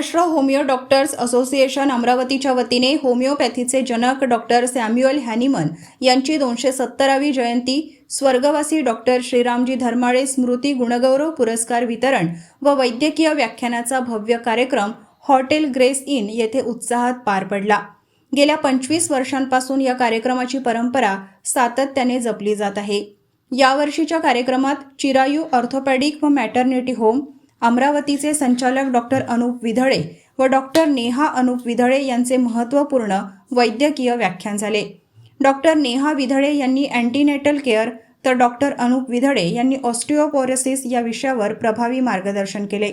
राष्ट्र homeo doctors association अमरावतीच्या वतीने होमिओपॅथीचे जनक डॉक्टर सॅम्युअल हॅनिमन यांची दोनशे सत्तरावी जयंती स्वर्गवासी डॉक्टर श्रीरामजी धर्माळे स्मृती गुणगौरव पुरस्कार वितरण व वैद्यकीय व्याख्यानाचा भव्य कार्यक्रम हॉटेल ग्रेस इन येथे उत्साहात पार पडला. गेल्या पंचवीस वर्षांपासून या कार्यक्रमाची परंपरा सातत्याने जपली जात आहे. यावर्षीच्या कार्यक्रमात चिरायू ऑर्थोपॅडिक व मॅटर्निटी होम अमरावतीचे संचालक डॉक्टर अनुप विधळे व डॉक्टर नेहा अनुप विधळे यांचे महत्त्वपूर्ण वैद्यकीय व्याख्यान झाले. डॉक्टर नेहा विधळे यांनी अँटीनेटल केअर तर डॉक्टर अनुप विधळे यांनी ऑस्टिओपोरोसिस या विषयावर प्रभावी मार्गदर्शन केले.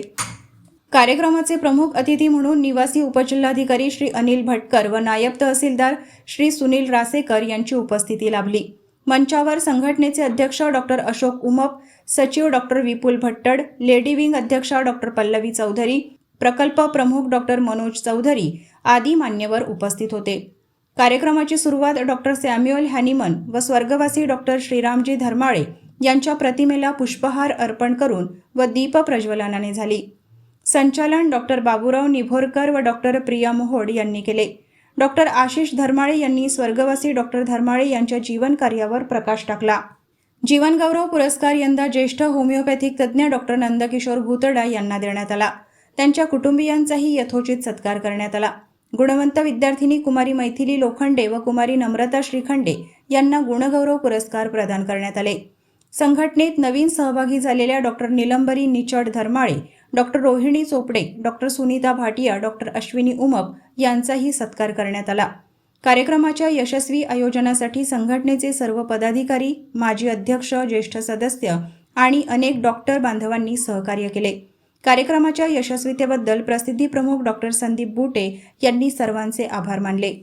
कार्यक्रमाचे प्रमुख अतिथी म्हणून निवासी उपजिल्हाधिकारी श्री अनिल भटकर व नायब तहसीलदार श्री सुनील रासेकर यांची उपस्थिती लाभली. मंचावर संघटनेचे अध्यक्ष डॉक्टर अशोक उमप सचिव doctor Vipul Bhattad lady wing अध्यक्षा डॉक्टर पल्लवी चौधरी प्रकल्प प्रमुख डॉक्टर मनोज चौधरी आदी मान्यवर उपस्थित होते. कार्यक्रमाची सुरुवात डॉक्टर सॅम्युअल हॅनिमन व स्वर्गवासी डॉक्टर श्रीरामजी धर्माळे यांच्या प्रतिमेला पुष्पहार अर्पण करून व दीप प्रज्वलनाने झाली. संचालन डॉक्टर बाबूराव निभोरकर व डॉक्टर प्रिया मोहोड यांनी केले. डॉक्टर आशिष धर्माळे यांनी स्वर्गवासी डॉक्टर धर्माळे यांच्या जीवन कार्यावर प्रकाश टाकला. जीवनगौरव पुरस्कार यंदा ज्येष्ठ होमिओपॅथिक तज्ज्ञ डॉक्टर नंदकिशोर भूतडा यांना देण्यात आला. त्यांच्या कुटुंबियांचाही यथोचित सत्कार करण्यात आला. गुणवंत विद्यार्थिनी कुमारी मैथिली लोखंडे व कुमारी नम्रता श्रीखंडे यांना गुणगौरव पुरस्कार प्रदान करण्यात आले. संघटनेत नवीन सहभागी झालेल्या doctor Nilambari Nichad Dharmale doctor Rohini Chopde doctor Sunita Bhatia doctor Ashwini Umap यांचाही सत्कार करण्यात आला. कार्यक्रमाच्या यशस्वी आयोजनासाठी संघटनेचे सर्व पदाधिकारी माजी अध्यक्ष ज्येष्ठ सदस्य आणि अनेक डॉक्टर बांधवांनी सहकार्य केले. कार्यक्रमाच्या यशस्वीतेबद्दल प्रसिद्धी प्रमुख डॉक्टर संदीप बुटे यांनी सर्वांचे आभार मानले.